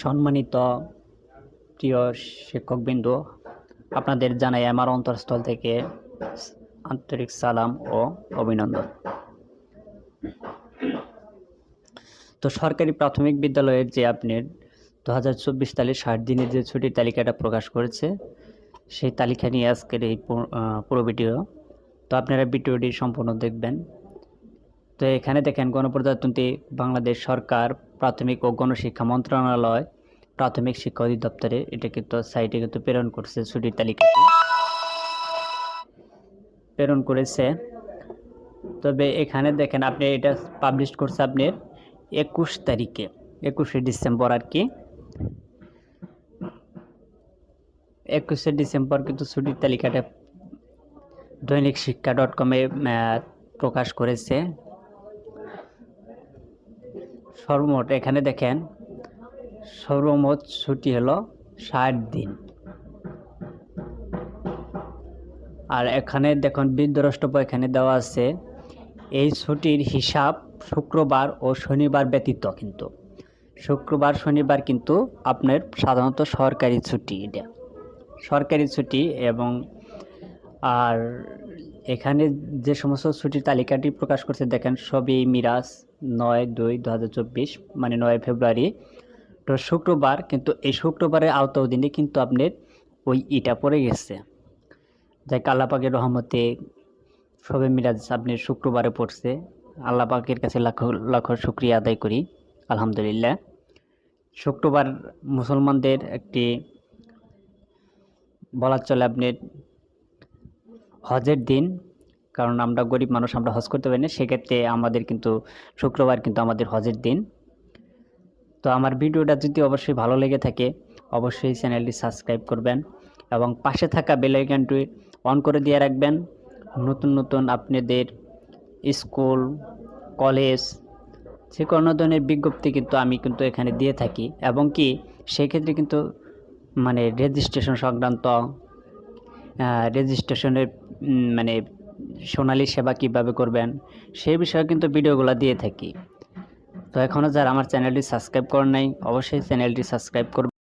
সম্মানিত প্রিয় শিক্ষকবৃন্দ, আপনাদের জানাই আমার অন্তরস্থল থেকে আন্তরিক সালাম ও অভিনন্দন। তো সরকারি প্রাথমিক বিদ্যালয়ের যে আপনার দু হাজার চব্বিশ সালের ষাট দিনের যে ছুটির তালিকাটা প্রকাশ করেছে, সেই তালিকা নিয়ে আজকের এই পুরো ভিডিও। তো আপনারা ভিডিওটি সম্পূর্ণ দেখবেন। তো এখানে দেখেন গণপ্রজাতন্ত্রী বাংলাদেশ সরকার প্রাথমিক ও গণশিক্ষা মন্ত্রণালয় প্রাথমিক শিক্ষা অধিদপ্তরে এটা কিন্তু সাইটে কিন্তু প্রেরণ করছে ছুটির তালিকাটি। প্রেরণ করেছে। তবে এখানে দেখেন আপনি এটা পাবলিশ করছে আপনার একুশ তারিখে, একুশে ডিসেম্বর আর কি। একুশে ডিসেম্বর কিন্তু ছুটির তালিকাটা দৈনিক শিক্ষা ডট কমে প্রকাশ করেছে। সর্বমোট এখানে দেখেন সর্বমোট ছুটি হলো ষাট দিন। আর এখানে দেখুন বৃদ্ধরাষ্ট্রপ এখানে দেওয়া আছে, এই ছুটির হিসাব শুক্রবার ও শনিবার ব্যতীত কিন্তু। শুক্রবার, শনিবার কিন্তু আপনার সাধারণত সরকারি ছুটি এটা। সরকারি ছুটি এবং আর এখানে যে সমস্ত ছুটির তালিকাটি প্রকাশ করছে, দেখেন সবই মিরাজ নয় দুই দু মানে নয় ফেব্রুয়ারি। তো শুক্রবার, কিন্তু এই শুক্রবারের আওতা অধীনে কিন্তু আপনার ওই ইটা পড়ে গেছে। যাই আল্লাহ পাকের রহমতে সবে মিরাজ আপনি শুক্রবারে পড়ছে। আল্লাহ পাকের কাছে লাখো লাখো শুক্রিয়া আদায় করি, আলহামদুলিল্লাহ। শুক্রবার মুসলমানদের একটি বলার চলে আপনি হজের দিন, কারণ আমরা গরিব মানুষ, আমরা হজ করতে পারি না, সেক্ষেত্রে আমাদের কিন্তু শুক্রবার কিন্তু আমাদের হজের দিন। তো আমার ভিডিওটা যদি অবশ্যই ভালো লেগে থাকে, অবশ্যই চ্যানেলটি সাবস্ক্রাইব করবেন এবং পাশে থাকা বেল আইকনটি অন করে দিয়ে রাখবেন। নতুন নতুন আপনাদের স্কুল, কলেজ যে কোনো ধরনের বিজ্ঞপ্তি কিন্তু আমি কিন্তু এখানে দিয়ে থাকি। এবং কি, সেক্ষেত্রে কিন্তু মানে রেজিস্ট্রেশন সংক্রান্ত রেজিস্ট্রেশনের মানে সোনালি সেবা কীভাবে করবেন সেই বিষয়ে কিন্তু ভিডিওগুলো দিয়ে থাকি। তো এখনও যারা আমার চ্যানেলটি সাবস্ক্রাইব করেন নাই, অবশ্যই চ্যানেলটি সাবস্ক্রাইব করবেন।